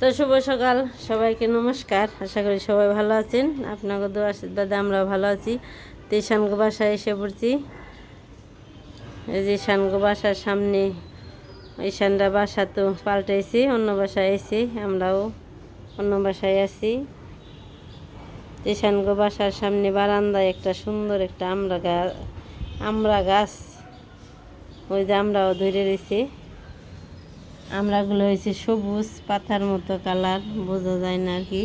তো শুভ সকাল, সবাইকে নমস্কার। আশা করি সবাই ভালো আছেন। আপনাকে দু আশীর্বাদে আমরাও ভালো আছি। তো এই শানগো বাসায় এসে পড়ছি। এই যে শানগো বাসার সামনে শানটা বাসা তো পাল্টাইছি, অন্য বাসায় এসে আমরাও অন্য বাসায় আছি। এই শানগো বাসার সামনে বারান্দায় একটা সুন্দর একটা আমরা গাছ আমরা গাছ, ওই যে আমরাও ধরে রয়েছি। আমরাগুলো হয়েছে সবুজ পাতার মতো কালার বোঝা যায় না আর কি।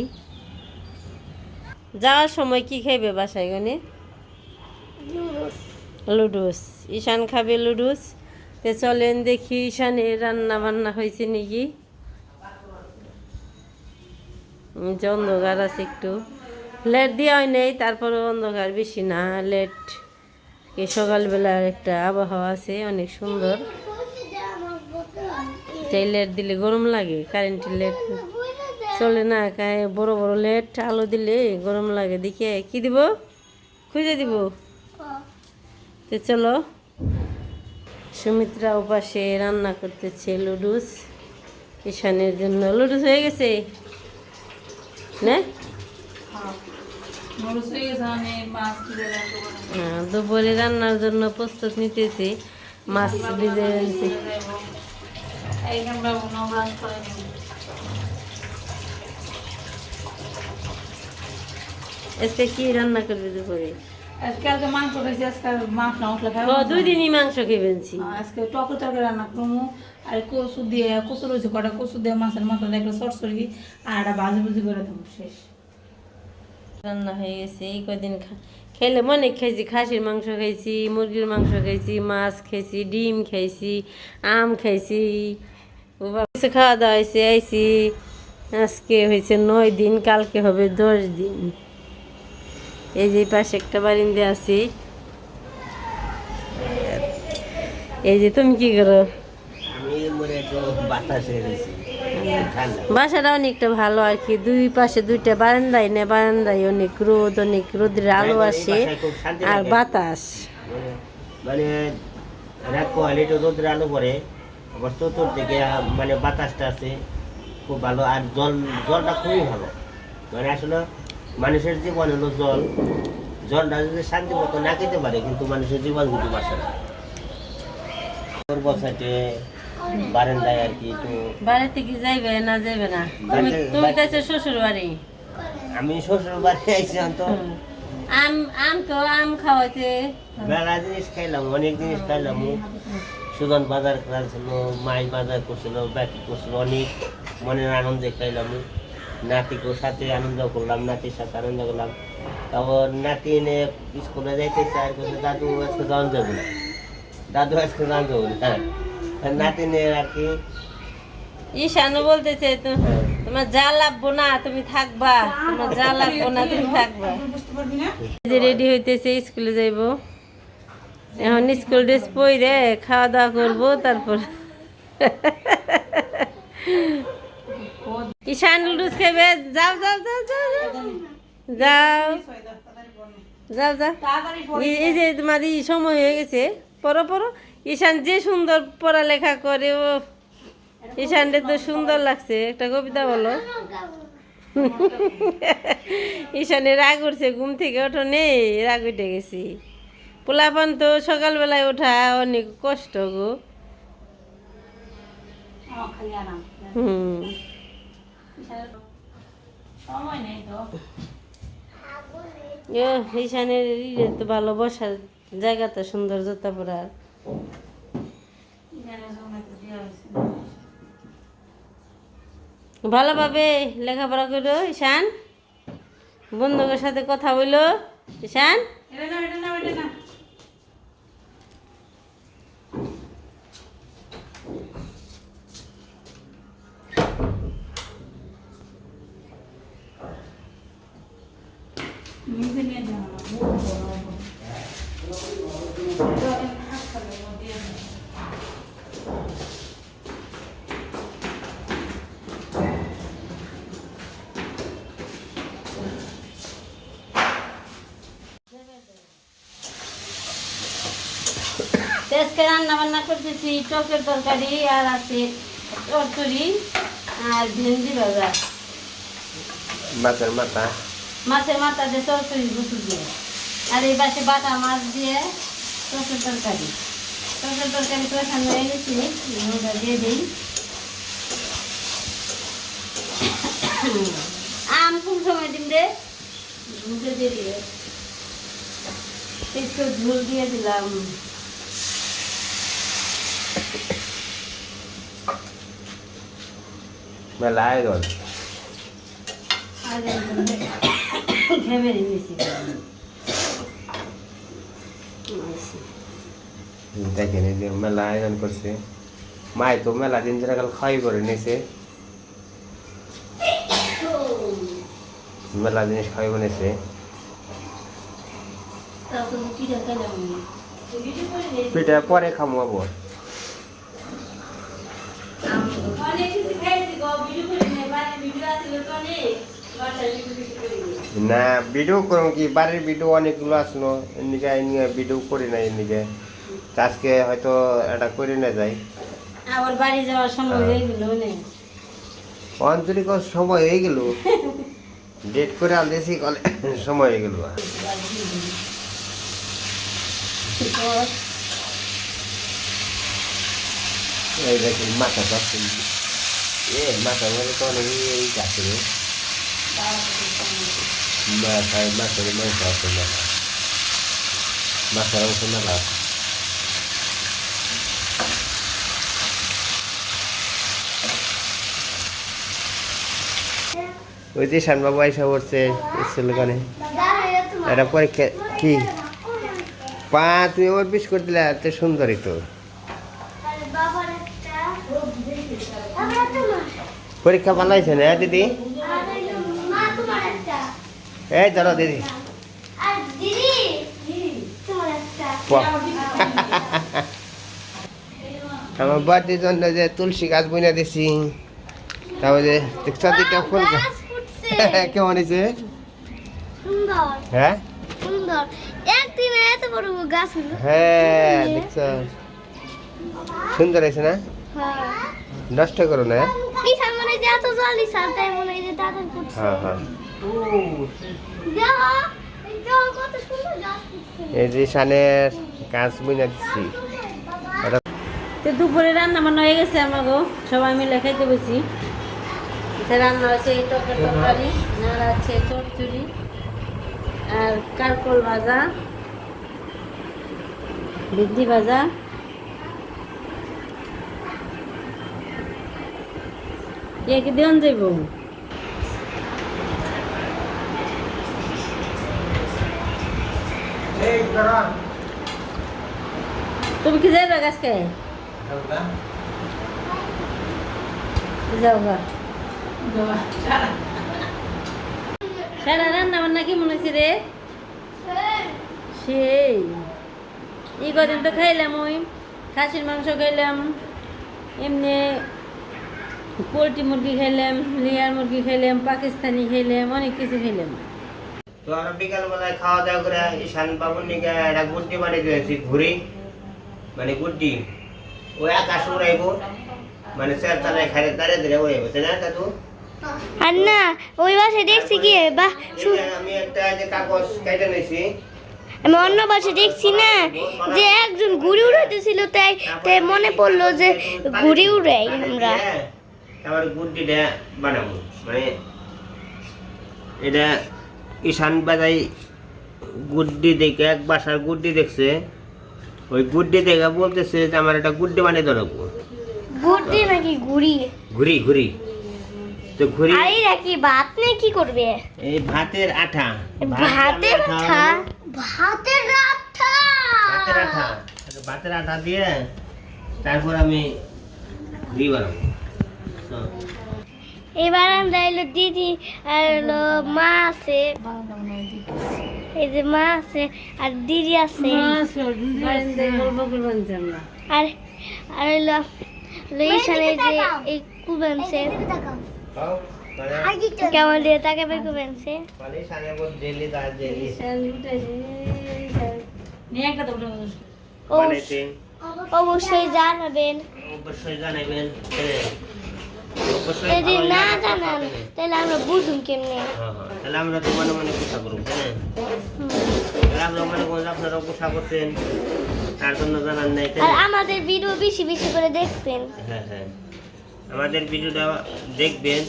যাওয়ার সময় কি খাইবে বাসায় গনে? লুডুস। ঈশান খাবে লুডুস। তে চলেন দেখি ঈশানে রান্না বান্না হয়েছে নাকি। যে অন্ধকার আছে একটু। লেট দেওয়া হয় নেই তারপরে অন্ধকার বেশি না। লেট। এই সকালবেলার একটা আবহাওয়া আছে অনেক সুন্দর। সেই লেট দিলে গরম লাগে কারেন্টের লেট চলে না কায় বড় বড় লেট আলো দিলে গরম লাগে। দেখে কি দিব? খুঁজে দিব। তো চলো সুমিত্রা উপাসে রান্না করতেছে লুডুস। ঈশানের জন্য লুডুস হয়ে গেছে। না। হ্যাঁ, দুপুরে রান্নার জন্য প্রস্তুত নিতেছি। মাছ ভিজে এই আমরা করে নিব। আজকে কি রান্না করবে দুপুরে? মাংস খাইছি আজকে আর মাছ না মশলা খাই ও দুই দিনই মাংস খেবেনছি আজকে টক তরকারি রান্না করব আর কচু দিয়ে কচু রয়েছে কটা কচু দিয়ে মাছের মাথা দিয়ে একটা সরসরি আর একটা ভাজি ভুজি করে দেবো শেষ। রান্না হয়ে গেছে এই কদিন খেলে অনেক খাইছি খাসির মাংস খাইছি মুরগির মাংস খাইছি মাছ খাইছি ডিম খাইছি আম খাইছি। কিছু খাওয়া দাওয়া হয়েছে আইছি। আজকে হয়েছে নয় দিন কালকে হবে দশ দিন। এই যে পাশে একটা বারিন্দে আছি। এই যে তুমি কি করো? মনে বাসাটা অনেকটা ভালো আর কি। দুই পাশে দুইটা বারান্দায় না বারান্দায় অনেক রোদ অনেক রোদের আলো আসে খুব শান্তি আর বাতাস। মানে- মানে রাত একটু আলো পড়ে। আবার চতুর্দিকে মানে বাতাসটা আছে খুব ভালো আর জল জলটা খুবই ভালো। মানে আসলে মানুষের জীবন হলো জল। জলটা যদি শান্তি মতো না খেতে পারে কিন্তু মানুষের জীবন কিন্তু বাঁচে না। বসাতে বারান্দায় আর কি একটু বাড়িতে কি যাইবে না যাইবে না? তুমি তুমি তো আছো শ্বশুর বাড়ি। আমি শ্বশুর বাড়ি আইছি তো আম আম তো আম খাওয়াইছে মেলা জিনিস খাইলাম অনেক জিনিস খাইলাম। সুজন বাজার করেছিল মাই বাজার করছিল ব্যাকি করছিল অনেক মনের আনন্দে খাইলাম। নাতিকের সাথে আনন্দ করলাম নাতির সাথে আনন্দ করলাম। তারপর নাতি এনে স্কুলে যাইতেছে আর বলছে দাদু আজকে যাওয়া যাব না। দাদু আজকে যাওয়া যাব না। হ্যাঁ। নাতি নিয়ে আর কি ঈশানও বলতেছে তো- তোমার যা লাগবো না তুমি থাকবা। তোমার যা লাগবো না তুমি থাকবা। বুঝতে পারবি না? যে রেডি হইতেছে স্কুলে যাইব। এখন স্কুল ড্রেস পরে খাওয়া দাওয়া করব, তারপর ঈশান খেবে। যাও যাও যাও যাও যাও। যাও। যাও এই যে তোমার এই সময় হয়ে গেছে। পরো পরো ঈশান যে সুন্দর পড়ালেখা করে, ও। ঈশানরে তো সুন্দর লাগছে। একটা কবিতা বলো। ঈশানে রাগ উঠছে, ঘুম থেকে ওঠো নেই রাগ উঠে গেছি। পোলাপান তো সকালবেলায় ওঠা অনেক কষ্ট গো। হুম। ঈশানের ইয়ে তো ভালো বসার সুন্দর সময় তো দেওয়া হয়েছে। ভালোভাবে লেখাপড়া করো ঈশান। বন্ধুদের সাথে কথা বলল ঈশান এটা না এটা না এটা না নিজে নিয়ে যাও না বহু বড় আজকে রান্না বান্না করতেছি টকের তরকারি আর আছে চরচড়ি আর ভেন্ডি ভাজা। মাছের মাথা। মাছের মাথা দিয়ে চরচড়ি গুছু দিয়ে। আর এই পাশে বাটা মাছ দিয়ে সরষের তরকারি। সরষের তরকারি তো এখানে এনেছি ওটা দিয়ে দিই। আম কোন সময় দিন রে? ঝুঁকে দিয়ে দিয়ে একটু ঝুল দিয়ে দিলাম। মেলা আয়োজন আর ঘেমে দেখেন এই যে মেলা আয়োজন করছে মাই তো মেলা দিন ধরে কাল খাই করে নিয়েছে মেলা জিনিস খাই বানিয়েছে পিঠা পরে খামো আবার অনেক কিছু খাইছি গো ভিডিও করে নেই বাড়ি ভিডিও আসলে তো অনেক বাসায় ভিডিও কিছু করি না ভিডিও করুন কি? বাড়ির ভিডিও অনেকগুলো আসলো। এদিকে নিয়ে ভিডিও করি না এদিকে। আজকে হয়তো এটা করে না যাই। আবার বাড়ি যাওয়ার সময় হয়ে। গেল অনেক আন্তরিক সময় হয়ে গেল। ডেট করে আল দিয়েছি কলে সময় হয়ে গেল। এই দেখুন মাথা পাচ্ছেন এ অনেক এই অংশ ওই যে শানবাবু আইসা পড়ছে ওখানে এটা পরীক্ষা কি পা তুমি ওর পিস করে দিলে, এত সুন্দরই তো। পরীক্ষা হয়েছে না দিদি? এই ধরো দিদি। আমার বাড়ির জন্য যে তুলসী গাছ বইনা দিছি তারপরে দেখছ দিকটা ফুল কেমন হয়েছে? হ্যাঁ? হ্যাঁ দেখছ। সুন্দর হয়েছে না? হ্যাঁ। নষ্ট করো না যে এত তাই মনে হয় যে দাদার করছে। হ্যাঁ হ্যাঁ। এই যে শানের দিচ্ছি তো দুপুরে রান্না বান্না হয়ে গেছে আমাগো সবাই মিলে খাইতে বসি। রান্না হয়েছে এই টকের তরকারি আর আছে চচ্চড়ি আর কারকল ভাজা ভিন্ডি ভাজা। ইয়ে কি দেন যাইব তুমি কি যাইবা গাছকে যাও গা। সারা রান্না বান্না কি মনে হয়েছে রে? সেই। ই কদিন তো খাইলাম ওই খাসির মাংস খাইলাম। এমনি পোলট্রি মুরগি খাইলাম লেয়ার মুরগি খাইলাম পাকিস্তানি খাইলাম অনেক কিছু খেলাম। তো আমরা বিকাল বেলায় খাওয়া দাওয়া করে ঈশান বাবুর নিকে একটা গুড্ডি বানিয়ে দিয়েছি ঘুরি মানে গুড্ডি। ওই আকাশ উড়াইব মানে স্যার তালায় খাইলে দাঁড়িয়ে দাঁড়িয়ে উড়াইব তাই না দাদু আর না ওই বাসে দেখছি কি? বা আমি একটা যে কাগজ কেটে নিয়েছি। আমি অন্য বাসে দেখছি না যে একজন ঘুড়ি উড়াইতেছিল তাই তাই মনে পড়ল যে ঘুড়ি উড়াই আমরা। তারপরে গুড্ডিটা বানাবো। মানে এটা ঈশান বাজাই গুড্ডি দেখে এক বাসার গুড্ডি দেখছে। ওই গুড্ডি দেখে বলতেছে যে আমার একটা গুড্ডি বানিয়ে ধরবো ঘুরতে নাকি ঘুড়ি? ঘুরি ঘুরি তো ঘুরি আর এরা ভাত নিয়ে কি করবে? এই ভাতের আঠা। ভাতের আঠা? ভাতের আঠা! ভাতের আঠা। ভাতের আঠা দিয়ে তারপর আমি ঘুরি বানাবো। এবার আমরা এলো দিদি আর হলো মা আছে। এই যে মা আছে আর দিদি আছে। আর আর হলো হলো যে এই কুবেনছে মানে- কেমন দিয়ে তাকে বের কুবেনছে অবশ্যই জানাবেন। অবশ্যই জানাবেন হ্যাঁ। যদি না জানান তাহলে। তাহলে আমরা বুঝুম কেমনে? হ্যাঁ। তাহলে আমরা তো মনে মনে করব তাহলে আমরা মনে আপনারা করছেন তার জন্য জানান নাই আর আমাদের ভিডিও বেশি বেশি করে দেখবেন। হ্যাঁ হ্যাঁ। আমাদের ভিডিওটা দেখবেন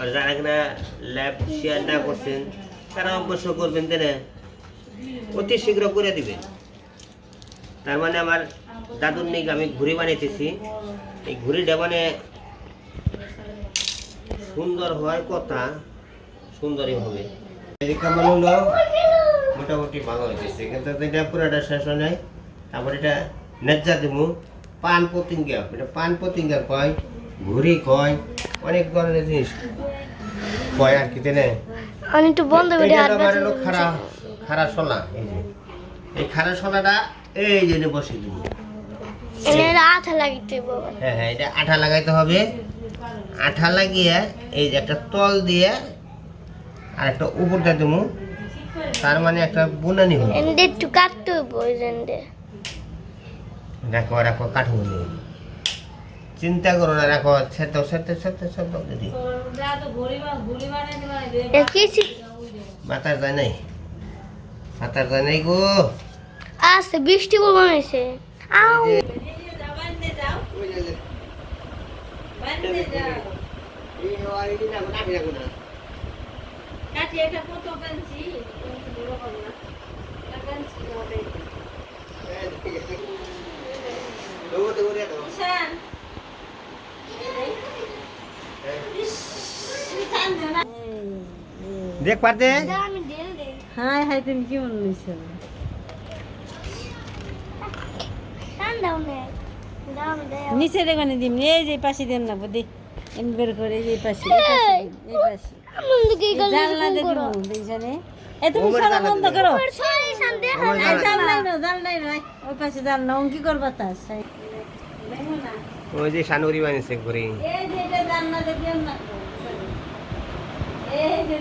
আর যারা কিনা ল্যাব শেয়ার না করছেন তারা অবশ্য করবেন তাই না? অতি শীঘ্র করে দিবেন। তার মানে আমার দাদুর নিক আমি ঘুড়ি বানাইতেছি। এই ঘুড়িটা মানে সুন্দর হওয়ার কথা সুন্দরই হবে। এই মোটামুটি ভালো হয়েছে কিন্তু এটা পুরোটা শেষ হয় নাই। তারপর এটা নেজ্জা দিমু। পান পতিঙ্গা এটা পান পতিঙ্গা কয় ঘুরি কয় অনেক ধরনের জিনিস কয় আর কি তেনে আমি একটু বন্ধ করে হাত বাঁচিয়ে খারা খারা শলা এই যে। এই খারা শলাটা এই যে বসে দিব এটা আঠা লাগিতে বাবা হ্যাঁ হ্যাঁ এটা আঠা লাগাইতে হবে। আঠা লাগিয়ে এই যে একটা তল দিয়ে আর একটা উপরটা দেবো। তার মানে একটা বুনানি হবে এনে একটু কাটতে হইব ওই জন্যে রাখো রাখো কাঠু নিয়ে চিন্তা করো না রাখো সেতো সেতো সেতো সেতো দিদি মাথার যায় নাই? মাথার যায় নাই গো। আসছে বৃষ্টি পড়বে হয়েছে আউ। এই যে- ওই যে- দেখ পারতে? হাই হাই তুমি কি মনে দাম নিচে দেখো দিম এই যে পাশে দেন না বুদ্ধি। বের করে এই পাশে এই পাশে, জানলা দেখো দেখছানে এ তুমি জানলা বন্ধ। করো। সরি ওমর এই না। ওই পাশে জানলা অঙ্কি করবা তার ওই যে সানুরি বানিয়েছে ঘুরে। এই যে এটা জানলা দেখেন না এই যে